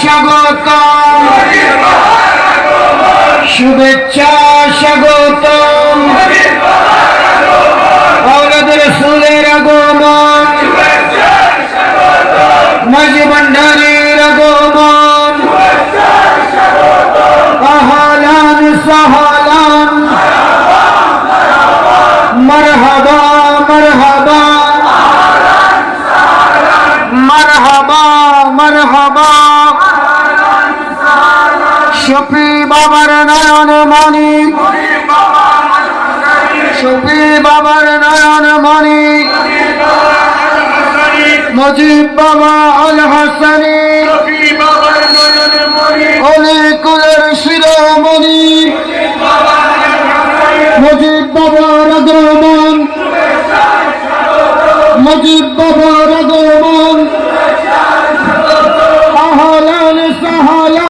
স্বাগত। শুভেচ্ছা স্বাগত। আওলাদের সুলের আগমন। মাঝি ভান্ডারের আগমন। আহলান সাহলান। মারহাবা মারহাবা। মারহাবা মারহাবা শফি বাবার নয়ন মণি। শফি বাবার নয়ন মণি। মজিব বাবা আল হাসানি। অলি কুলের শিরোমণি। মজিব বাবার আগমন মজিব বাবার আগমন